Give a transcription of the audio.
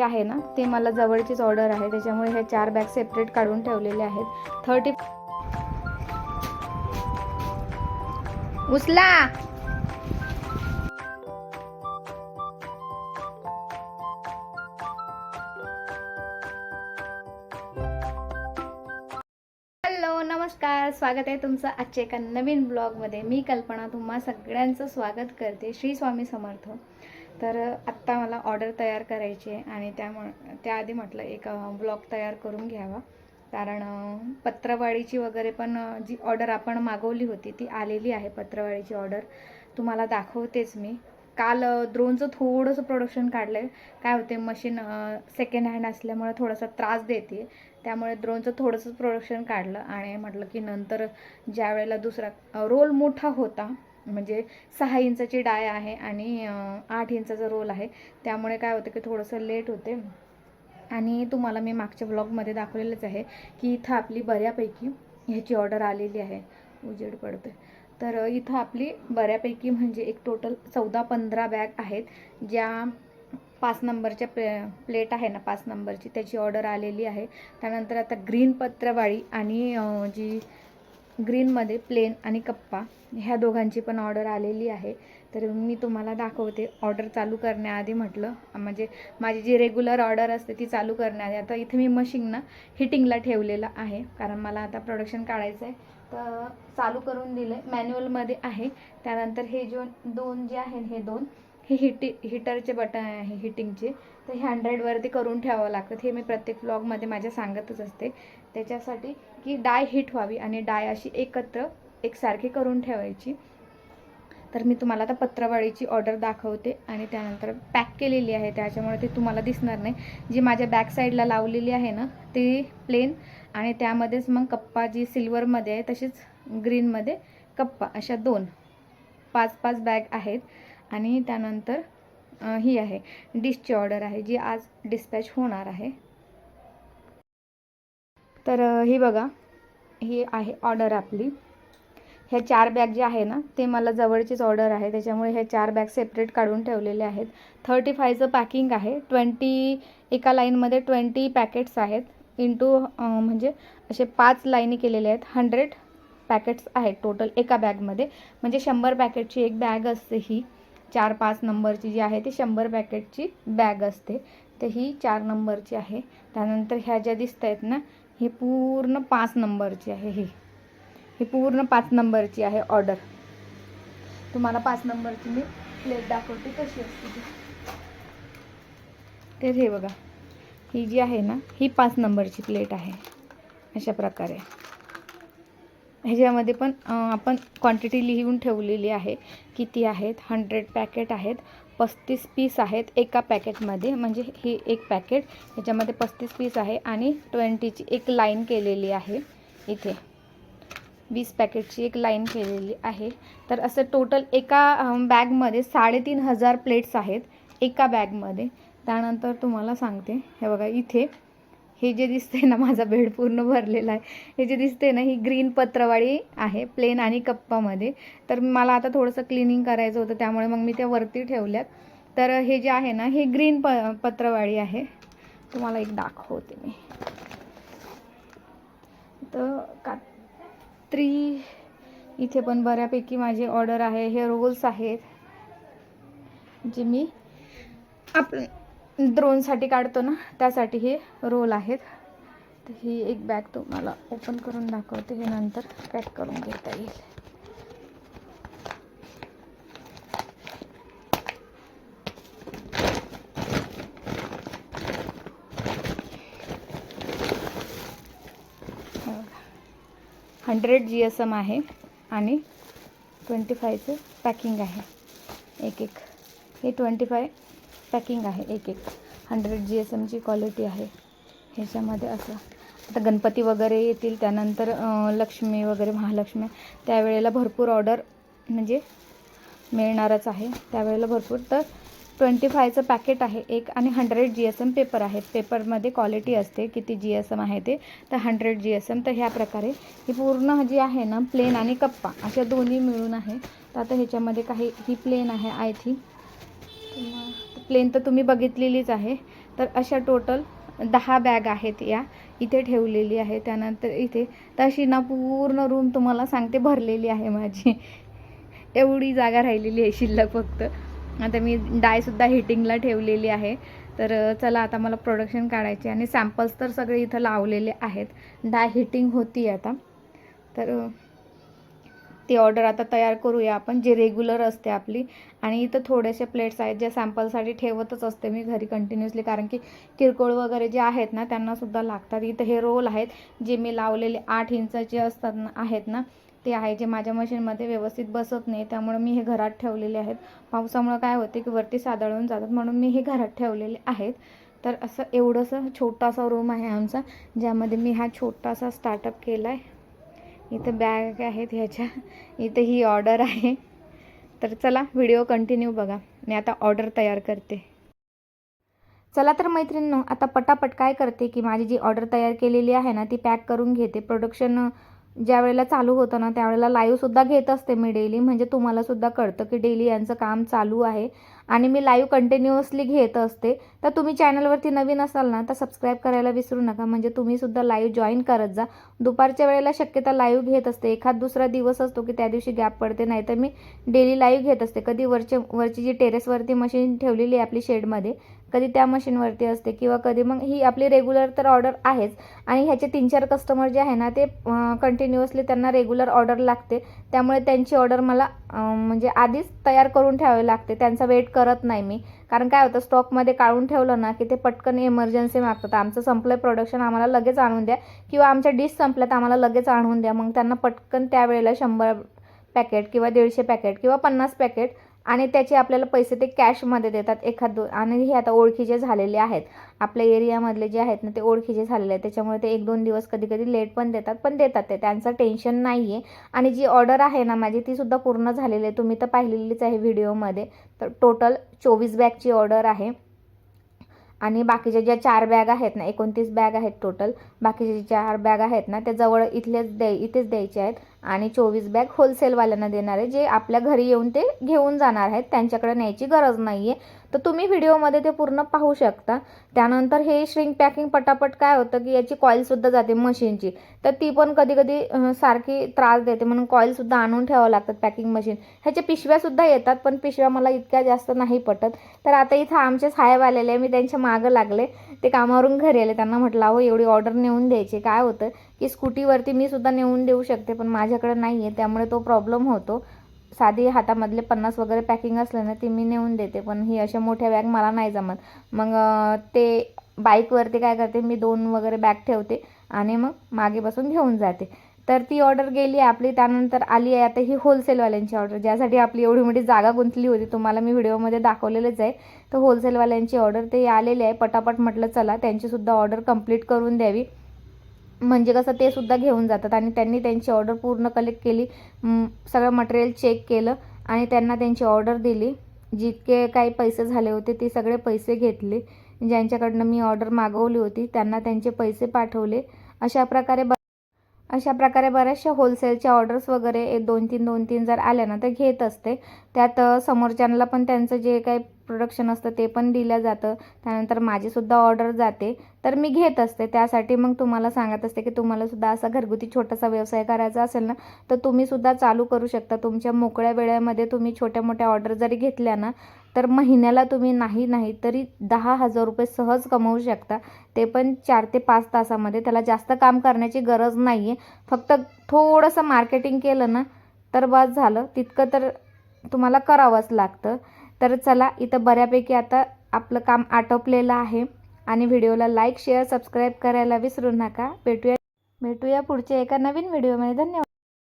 आहे ना ते मला जवळचीच ऑर्डर आहे. त्याच्यामुळे हे चार बॅग सेपरेट काढून ठेवलेले आहेत. थर्टी उचला हॅलो नमस्कार. स्वागत आहे तुमचं आजच्या एका नवीन ब्लॉगमध्ये मी कल्पना तुम्हा सगळ्यांचं स्वागत करते. श्री स्वामी समर्थ. तर आत्ता मला ऑर्डर तयार करायची आहे आणि त्यामुळे त्याआधी म्हटलं एक ब्लॉग तयार करून घ्यावा. कारण अं, वगैरे पण जी ऑर्डर आपण मागवली होती ती आलेली आहे पत्रवाडीची ऑर्डर. तुम्हाला दाखवतेच मी. काल ड्रोनचं द्रोणचं थोडंसं प्रोडक्शन काढलं आहे काय होते मशीन सेकंड हँड असल्यामुळे थोडासा त्रास देते. त्यामुळे द्रोणचं थोडंसं प्रोडक्शन काढलं आणि म्हटलं की नंतर ज्या वेळेला दुसरा रोल मोठा होता म्हणजे सहा इंचाची डाय आहे आणि आठ इंचाचा रोल आहे. त्यामुळे काय होतं की थोडंसं लेट होते. आणि तुम्हाला मी मागच्या ब्लॉगमध्ये दाखवलेलंच आहे की इथं आपली बऱ्यापैकी ह्याची ऑर्डर आलेली आहे. उजेड पडते तर इथं आपली बऱ्यापैकी म्हणजे एक टोटल चौदा पंधरा बॅग आहेत. ज्या पाच नंबरच्या प्ले प्लेट आहे ना पाच नंबरची त्याची ऑर्डर आलेली आहे. त्यानंतर आता ग्रीन पत्रवाळी आणि जी ग्रीनमध्ये प्लेन आणि कप्पा ह्या दोघांची पण ऑर्डर आलेली आहे. तर मी तुम्हाला दाखवते. ऑर्डर चालू करण्याआधी म्हटलं म्हणजे माझी जी रेग्युलर ऑर्डर असते ती चालू करण्याआधी. आता इथे मी मशीन ना हिटिंगला ठेवलेलं आहे कारण मला आता प्रोडक्शन काढायचं आहे तर चालू करून दिलं आहे मॅन्युअलमध्ये आहे. त्यानंतर हे जो दोन जे आहे हे दोन हे हिटी हिटरचे बटन आहे हिटिंगचे. तर हे हंड्रेडवरती करून ठेवावं लागतं. हे मी प्रत्येक व्लॉगमध्ये माझ्या सांगतच असते. त्याच्यासाठी की डाय हिट व्हावी आणि डाय अशी एकत्र एकसारखी करून ठेवायची. तर मी तुम्हाला आता पत्रावळीची ऑर्डर दाखवते आणि त्यानंतर पॅक केलेली आहे. त्याच्यामुळे ते तुम्हाला दिसणार नाही. जी माझ्या बॅक साईडला लावलेली आहे ना ती प्लेन आणि त्यामध्येच मग कप्पा जी सिल्वरमध्ये आहे तशीच ग्रीनमध्ये कप्पा अशा दोन पाच पाच बॅग आहेत. आणि त्यानंतर ही आहे. डिशची ऑर्डर आहे जी आज डिस्पॅच होणार आहे. तर ही बघा ही आहे ऑर्डर आपली. ह्या चार बॅग जे आहे ना ते मला जवळचीच ऑर्डर आहे. त्याच्यामुळे ह्या चार बॅग सेपरेट काढून ठेवलेले आहेत. थर्टी फायचं पॅकिंग आहे. ट्वेंटी एका लाईनमध्ये ट्वेंटी पॅकेट्स आहेत. इंटू म्हणजे असे पाच लाईनी केलेले आहेत. हंड्रेड पॅकेट्स आहेत टोटल एका बॅगमध्ये म्हणजे शंभर पॅकेटची एक बॅग असते ही. चार पाच नंबरची जी आहे ती शंभर पॅकेटची बॅग असते. तर ही चार नंबरची आहे. त्यानंतर ह्या ज्या दिसत आहेत ना ही पूर्ण पाच नंबरची आहे ही. ही पूर्ण पाच नंबरची आहे ऑर्डर. तुम्हाला पाच नंबरची मी प्लेट दाखवते कशी असते तर हे बघा ही जी आहे ना ही पाच नंबरची प्लेट आहे. अशा प्रकारे. ह्याच्यामध्ये पण आपण क्वांटिटी लिहून ठेवलेली आहे. किती आहेत? हंड्रेड पॅकेट आहेत. पस्तीस पीस आहेत एका पॅकेटमध्ये म्हणजे हे एक पॅकेट ह्याच्यामध्ये पस्तीस पीस आहे आणि ट्वेंटीची एक लाईन केलेली आहे इथे. वीस पॅकेटची एक लाईन केलेली आहे. तर असं टोटल एका बॅगमध्ये साडेतीन हजार प्लेट्स आहेत एका बॅगमध्ये त्यानंतर तुम्हाला सांगते. हे बघा इथे हे जे दिसते ना माझा बेड पूर्ण भरलेला आहे. हे जे दिसते ना ही ग्रीन पत्रवाळी आहे प्लेन आणि कप्पामध्ये. तर मला आता थोडंसं क्लिनिंग करायचं होतं त्यामुळे मग मी त्या वरती ठेवल्यात. तर हे जे आहे ना हे ग्रीन प पत्रवाळी आहे. तुम्हाला एक दाखवते मी. तर कात्री इथे पण बऱ्यापैकी माझी ऑर्डर आहे हे रोल्स आहेत. जे मी आप ड्रोनसाठी काढतो ना त्यासाठी हे रोल आहेत. तर ही एक बॅग तुम्हाला ओपन करून दाखवते हे नंतर पॅक करून घेता येईल. हंड्रेड जी एस एम आहे आणि ट्वेंटी फायचं पॅकिंग आहे. एक एक हे ट्वेंटी फाय पॅकिंग आहे एक एक. हंड्रेड जी एस एमची क्वालिटी आहे. ह्याच्यामध्ये असं. आता गणपती वगैरे येतील त्यानंतर लक्ष्मी वगैरे महालक्ष्मी. त्यावेळेला भरपूर ऑर्डर म्हणजे मिळणारच आहे. त्यावेळेला भरपूर. तर ट्वेंटी फायचं पॅकेट आहे एक आणि hundred G S M paper आहे. पेपरमध्ये क्वालिटी असते किती जी एस एम आहे ते. तर हंड्रेड जी एस एम तर ह्या प्रकारे. ही पूर्ण जी आहे ना प्लेन आणि कप्पा अशा दोन्ही मिळून आहे. तर आता ह्याच्यामध्ये काही ही प्लेन आहे आय थिंक प्लेन तर तुम्ही बघितलेलीच आहे. तर अशा टोटल दहा बॅग आहेत या. इथे ठेवलेली आहे. त्यानंतर इथे तशी ना पूर्ण रूम तुम्हाला सांगते भरलेली आहे माझी. एवढी जागा राहिलेली आहे शिल्लक फक्त. आता मी डायसुद्धा हिटिंगला ठेवलेली आहे. तर चला आता मला प्रोडक्शन काढायचे आणि सॅम्पल्स तर सगळे इथं लावलेले आहेत. डाय हिटिंग होती आता. तर ती ऑर्डर आता तयार करूया आपण जे रेग्युलर असते आपली. आणि इथं थोडेसे प्लेट्स आहेत ज्या सॅम्पलसाठी ठेवतच असते मी घरी कंटिन्युअसली कारण की किरकोळ वगैरे जे आहेत ना त्यांनासुद्धा लागतात. इथं हे रोल आहेत जे मी लावलेले आठ इंचाचे असतात ना आहेत ना ते आहे जे माझ्या मशीनमध्ये व्यवस्थित बसत नाही. त्यामुळे मी हे घरात ठेवलेले आहेत. पावसामुळं काय होते की वरती सादळून जातात म्हणून मी हे घरात ठेवलेले आहेत. तर असं एवढंसं छोटासा रूम आहे आमचा ज्यामध्ये मी हा छोटासा स्टार्टअप केला आहे इथं बॅग आहेत ह्याच्या. इथं ही ऑर्डर आहे. तर चला व्हिडिओ कंटिन्यू बघा. मी आता ऑर्डर तयार करते. चला तर मैत्रिणींनो आता पटापट काय करते की माझी जी ऑर्डर तयार केलेली आहे ना ती पॅक करून घेते. प्रोडक्शन ज्या वेळेला चालू होतं ना त्यावेळेला लाईव्हसुद्धा घेत असते मी डेली म्हणजे तुम्हालासुद्धा कळतं की डेली यांचं काम चालू आहे. आणि मी लाईव्ह कंटिन्युअसली घेत असते. तर तुम्ही चॅनलवरती नवीन असाल ना तर सबस्क्राईब करायला विसरू नका. म्हणजे तुम्हीसुद्धा लाईव्ह जॉईन करत जा. दुपारच्या वेळेला शक्यता लाईव्ह घेत असते. एखाद दुसरा दिवस असतो की त्या दिवशी गॅप पडते नाही तर मी डेली लाईव्ह घेत असते. कधी वरचे वरची जी टेरेसवरती मशीन ठेवलेली आहे आपली शेडमध्ये कधी त्या मशीनवरती असते किंवा कधी मग ही आपली रेग्युलर तर ऑर्डर आहेच. आणि ह्याचे तीन चार कस्टमर जे आहे ना ते कंटिन्युअसली त्यांना रेग्युलर ऑर्डर लागते. त्यामुळे त्यांची ऑर्डर मला म्हणजे आधीच तयार करून ठेवावी लागते. त्यांचा वेट करत नाही मी. कारण काय होतं स्टॉकमध्ये काढून ठेवलं ना की ते पटकन इमर्जन्सी मागतात. आमचं संपलं प्रोडक्शन आम्हाला लगेच आणून द्या. किंवा आमच्या डिश संपल्या तर आम्हाला लगेच आणून द्या. मग त्यांना पटकन त्यावेळेला शंभर पॅकेट किंवा दीडशे पॅकेट किंवा पन्नास पॅकेट आणि त्याचे आपल्याला पैसे ते कॅशमध्ये देतात एखाद दोन आणि हे आता ओळखीचे झालेले आहेत. आपल्या एरियामधले जे आहेत ना ते ओळखीचे झालेले आहेत. त्याच्यामुळे ते एक दोन दिवस कधी कधी लेट पण देतात पण देतात ते. त्यांचं टेन्शन नाही आहे आणि जी ऑर्डर आहे ना माझी ती सुद्धा पूर्ण झालेली आहे. तुम्ही तर पाहिलेलीच आहे व्हिडिओमध्ये. तर टोटल चोवीस बॅगची ऑर्डर आहे. आणि बाकीच्या ज्या चार बॅग आहेत ना एकोणतीस बॅग आहेत टोटल. बाकीचे जे चार बॅग आहेत ना त्या जवळ इथलेच द्याय इथेच द्यायचे आहेत. आणि चोवीस बॅग होलसेलवाल्यांना देणार आहे. जे आपल्या घरी येऊन ते घेऊन जाणार आहेत. त्यांच्याकडे न्यायची गरज नाही आहे तर तुम्ही व्हिडिओमध्ये ते पूर्ण पाहू शकता. त्यानंतर हे श्रिंक पॅकिंग पटापट काय होतं की याची कॉईलसुद्धा जाते मशीनची तर ती पण कधी कधी सारखी त्रास देते. म्हणून कॉईलसुद्धा आणून ठेवावं लागतात पॅकिंग मशीन ह्याच्या पिशव्यासुद्धा येतात पण पिशव्या मला इतक्या जास्त नाही पटत. तर आता इथं आमचे साहेब आलेले आहे. मी त्यांच्या मागं लागले. ते कामावरून घरी आले. त्यांना म्हटलं अहो एवढी ऑर्डर नेऊन द्यायची. काय होतं? की स्कूटीवरती मी सुद्धा नेऊन देऊ शकते पण माझ्याकडे नाही आहे त्यामुळे तो प्रॉब्लेम होतो. साधी हातामधले पन्नास वगैरे पॅकिंग असलं ना ती मी नेऊन देते पण ही अशा मोठ्या बॅग मला नाही जमत. मग ते बाईकवरती काय करते मी दोन वगैरे बॅग ठेवते आणि मग मागे बसून घेऊन जाते. तर ती ऑर्डर गेली आहे आपली त्यानंतर आली आहे आता ही होलसेलवाल्यांची ऑर्डर ज्यासाठी आपली एवढी मोठी जागा गुंतली होती तुम्हाला मी व्हिडिओमध्ये दाखवलेलंच आहे. तर होलसेलवाल्यांची ऑर्डर ते आलेली आहे पटापट म्हटलं चला त्यांचीसुद्धा ऑर्डर कंप्लीट करून द्यावी. म्हणजे कसं ते सुद्धा घेऊन जातात आणि त्यांनी त्यांची ऑर्डर पूर्ण कलेक्ट केली. सगळं मटेरियल चेक केलं आणि त्यांना त्यांची ऑर्डर दिली. जितके काही पैसे झाले होते ते सगळे पैसे घेतले. ज्यांच्याकडनं मी ऑर्डर मागवली होती त्यांना त्यांचे पैसे पाठवले. अशा प्रकारे ब अशा प्रकारे बऱ्याचशा होलसेलच्या ऑर्डर्स वगैरे एक दोन तीन दोन तीन जर आल्या ना तर घेत असते. त्यात समोरच्यांना पण त्यांचं जे काही प्रोडक्शन असतं ते पण दिलं जातं. त्यानंतर माझीसुद्धा ऑर्डर जाते. तर मी घेत असते. त्यासाठी मग तुम्हाला सांगत असते की तुम्हालासुद्धा असा घरगुती छोटासा व्यवसाय करायचा असेल ना तर तुम्ही सुद्धा चालू करू शकता. तुमच्या मोकळ्या वेळेमध्ये तुम्ही छोट्या मोठ्या ऑर्डर जरी घेतल्या ना तर महिन्याला तुम्ही नाही नाही तरी दहा हजार रुपये सहज कमवू शकता. ते पण चार ते पाच तासामध्ये. त्याला जास्त काम करण्याची गरज नाही आहे फक्त थोडंसं मार्केटिंग केलं ना तर बस झालं. तितकं तर तुम्हाला करावंच लागतं. तर चला इथं बऱ्यापैकी आता आपलं काम आटोपलेलं आहे. आणि व्हिडिओला लाईक शेअर सबस्क्राईब करायला विसरू नका. भेटूया भेटूया पुढच्या एका नवीन व्हिडिओमध्ये. धन्यवाद.